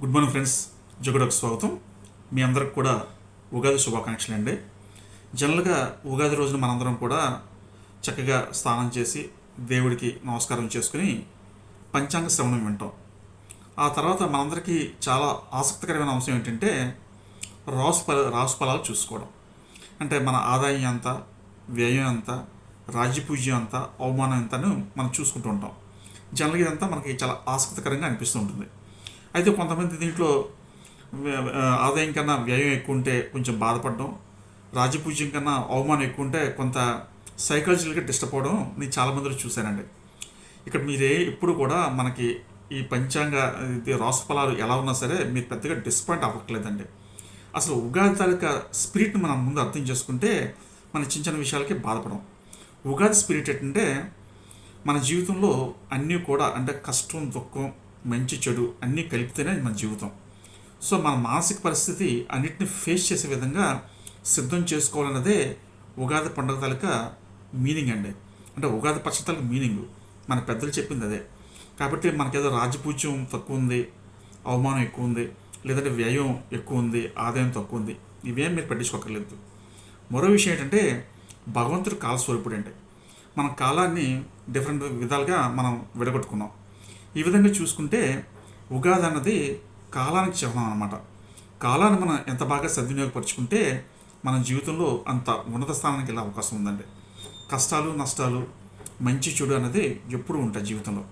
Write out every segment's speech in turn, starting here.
Good morning friends జగడకు స్వాగతం. మీ అందరికి కూడా ఉగాది శుభాకాంక్షలు అండి. జనరల్గా ఉగాది రోజున మనందరం కూడా చక్కగా స్నానం చేసి దేవుడికి నమస్కారం చేసుకుని పంచాంగ శ్రవణం వింటాం. ఆ తర్వాత మనందరికీ చాలా ఆసక్తికరమైన అంశం ఏంటంటే రాసు ఫల రాసు ఫలాలు చూసుకోవడం. అంటే మన ఆదాయం ఎంత వ్యయం ఎంత రాజ్యపూజ్యం ఎంత అవమానం ఎంతను మనం చూసుకుంటూ ఉంటాం. జనరల్గా ఇదంతా మనకి చాలా ఆసక్తికరంగా అనిపిస్తూ ఉంటుంది. అయితే కొంతమంది దీంట్లో వ్య- ఆదాయం కన్నా వ్యయం ఎక్కువ ఉంటే కొంచెం బాధపడడం రాజపూజ్యం కన్నా అవమానం ఎక్కువ ఉంటే కొంత సైకాలజికల్గా డిస్టర్బ్ అవ్వడం నేను చాలామందిలో చూశానండి. ఇక్కడ మీరే ఎప్పుడు కూడా మనకి ఈ పంచాంగ ఇది రాసు ఫలాలు ఎలా ఉన్నా సరే మీరు పెద్దగా డిస్పాయింట్ అవ్వట్లేదండి అసలు ఉగాది తాలూకా స్పిరిట్ని మనం ముందు అర్థం చేసుకుంటే మన చిన్న చిన్న విషయాలకి బాధపడం ఉగాది స్పిరిట్ ఏంటంటే మన జీవితంలో అన్నీ కూడా అంటే కష్టం దుఃఖం మంచి చెడు అన్నీ కలిపితేనే మన జీవితం. సో మన మానసిక పరిస్థితి అన్నిటిని ఫేస్ చేసే విధంగా సిద్ధం చేసుకోవాలన్నదే ఉగాది పండుగ తాలూకా మీనింగ్ అండి. అంటే ఉగాది పక్ష తాలూకా మీనింగ్ మన పెద్దలు చెప్పింది అదే. కాబట్టి మనకేదో రాజపూజ్యం తక్కువ ఉంది అవమానం ఎక్కువ ఉంది లేదంటే వ్యయం ఎక్కువ ఉంది ఆదాయం తక్కువ ఉంది ఇవేం మీరు పట్టించుకోకర్లేదు. మరో విషయం ఏంటంటే భగవంతుడు కాలస్వరూపుడు అండి మన కాలాన్ని డిఫరెంట్ విధాలుగా మనం విడగొట్టుకున్నాం. ఈ విధంగా చూసుకుంటే ఉగాది అన్నది కాలానికి చిహ్నం అనమాట కాలాన్ని మనం ఎంత బాగా సద్వినియోగపరుచుకుంటే మన జీవితంలో అంత ఉన్నత స్థానానికి వెళ్ళే అవకాశం ఉందండి. కష్టాలు నష్టాలు మంచి చెడు అనేది ఎప్పుడూ ఉంటాయి జీవితంలో.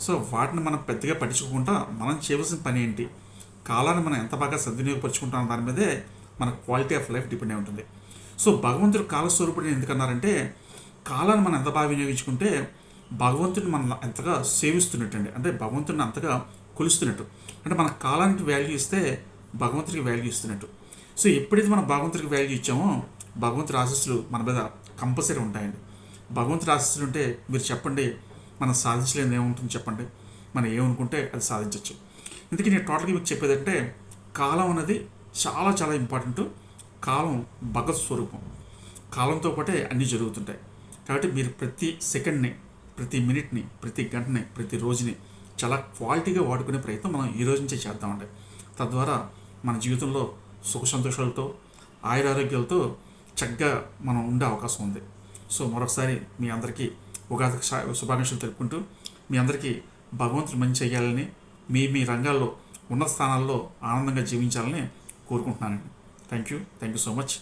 సో వాటిని మనం పెద్దగా పట్టించుకోకుండా మనం చేయవలసిన పని ఏంటి? కాలాన్ని మనం ఎంత బాగా సద్వినియోగపరుచుకుంటాం దాని మీదే మన క్వాలిటీ ఆఫ్ లైఫ్ డిపెండ్ అయి ఉంటుంది. సో భగవంతుడు కాలస్వరూపుడు ఎందుకన్నారంటే కాలాన్ని మనం ఎంత బాగా వినియోగించుకుంటే భగవంతుని మనం ఎంతగా సేవిస్తున్నట్టండి. అంటే భగవంతుడిని అంతగా కొలుస్తున్నట్టు. అంటే మన కాలానికి వాల్యూ ఇస్తే భగవంతుడికి వాల్యూ ఇస్తున్నట్టు. సో ఎప్పుడైతే మనం భగవంతుడికి వాల్యూ ఇచ్చామో భగవంతుడి ఆశస్సులు మన మీద కంపల్సరీ ఉంటాయండి. భగవంతుడి ఆశస్సులు ఉంటే మీరు చెప్పండి మనం సాధించలేని ఏముంటుంది చెప్పండి. మనం ఏమనుకుంటే అది సాధించవచ్చు ఇందుకే నేను టోటల్గా మీకు చెప్పేదంటే కాలం అనేది చాలా చాలా ఇంపార్టెంట్. కాలం భగత్ స్వరూపం. కాలంతో పాటే అన్నీ జరుగుతుంటాయి. కాబట్టి మీరు ప్రతి సెకండ్ని ప్రతి మినిట్ని ప్రతి గంటని ప్రతి రోజుని చాలా క్వాలిటీగా వాడుకునే ప్రయత్నం మనం ఈ రోజు నుంచే చేద్దామండి. తద్వారా మన జీవితంలో సుఖ సంతోషాలతో ఆయురారోగ్యాలతో చక్కగా మనం ఉండే అవకాశం ఉంది. సో మరొకసారి మీ అందరికీ ఉగాది శుభాకాంక్షలు తెలుపుకుంటూ మీ అందరికీ భగవంతుడు మంచి చేయాలని మీ మీ రంగాల్లో ఉన్నత స్థానాల్లో ఆనందంగా జీవించాలని కోరుకుంటున్నానండి. Thank you thank you so much.